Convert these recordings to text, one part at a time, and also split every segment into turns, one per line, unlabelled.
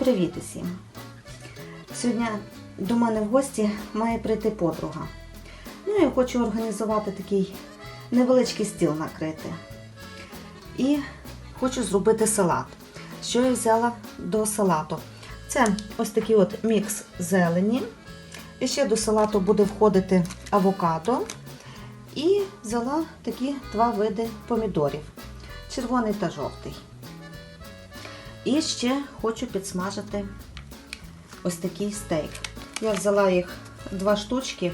Привіт усім! Сьогодні до мене в гості має прийти подруга. Ну, я хочу організувати такий невеличкий стіл накрити. І хочу зробити салат. Що я взяла до салату? Це ось такий от мікс зелені. І ще до салату буде входити авокадо. І взяла такі два види помідорів: червоний та жовтий. І ще хочу підсмажити ось такий стейк. Я взяла їх два штучки.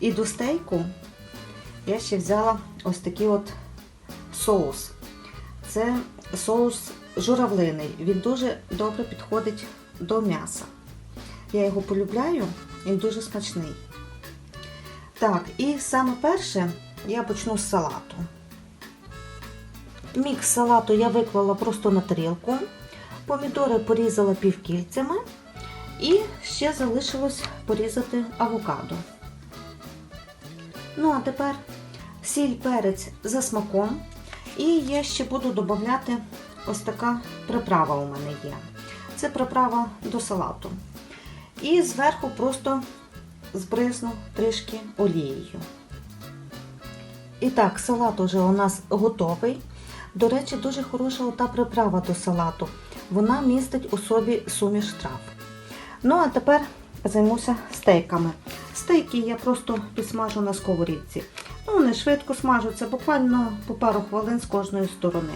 І до стейку я ще взяла ось такий от соус. Це соус журавлиний. Він дуже добре підходить до м'яса. Я його полюбляю, він дуже смачний. Так, і саме перше я почну з салату. Мікс салату я виклала просто на тарілку. Помідори порізала півкільцями. І ще залишилось порізати авокадо. Ну, а тепер сіль перець за смаком. І я ще буду додати ось така приправа у мене є. Це приправа до салату. І зверху просто збризну трішки олією. І так, салат уже у нас готовий. До речі, дуже хороша ота приправа до салату. Вона містить у собі суміш трав. Ну, а тепер займуся стейками. Стейки я просто підсмажу на сковорідці. Ну, вони швидко смажуться, буквально по пару хвилин з кожної сторони.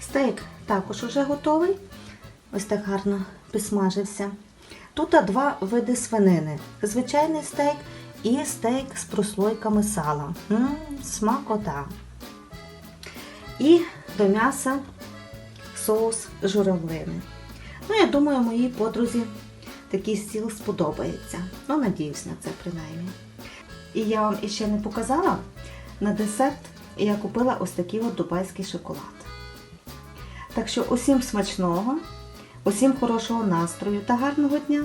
Стейк також уже готовий. Ось так гарно підсмажився. Тут два види свинини: звичайний стейк і стейк з прослойками сала. М-м, смакота. І до м'яса соус журавлини. Ну, я думаю, моїй подрузі такий стіл сподобається. Ну, надіюсь на це принаймні. І я вам іще не показала на десерт я купила ось такий от дубайський шоколад. Так що усім смачного, усім хорошого настрою та гарного дня!